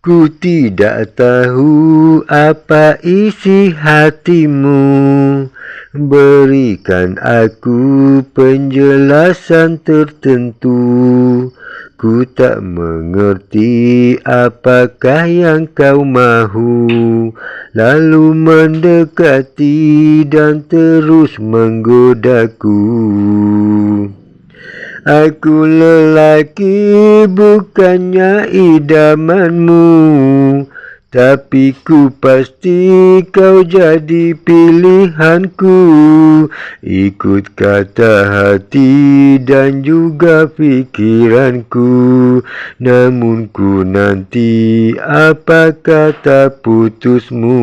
Ku tidak tahu apa isi hatimu. Berikan aku penjelasan tertentu. Ku tak mengerti apakah yang kau mahu. Lalu mendekati dan terus menggodaku Aku lelaki bukannya idamanmu. Tapi ku pasti kau jadi pilihanku. Ikut kata hati dan juga fikiranku. Namun ku nanti apa kata putusmu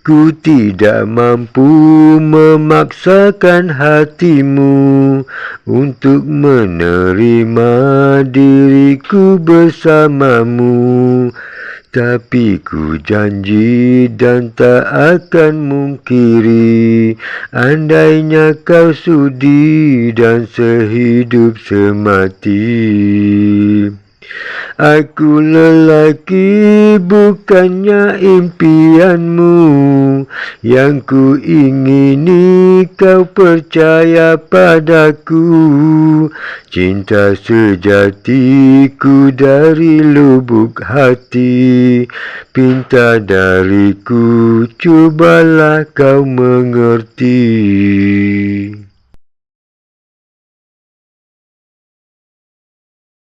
Ku tidak mampu memaksakan hatimu untuk menerima diriku bersamamu. Tapi ku janji dan tak akan mungkiri Andainya kau sudi dan sehidup semati Aku lelaki bukannya impianmu. Yang ku ingini kau percaya padaku. Cinta sejatiku dari lubuk hati. Pinta dariku, cubalah kau mengerti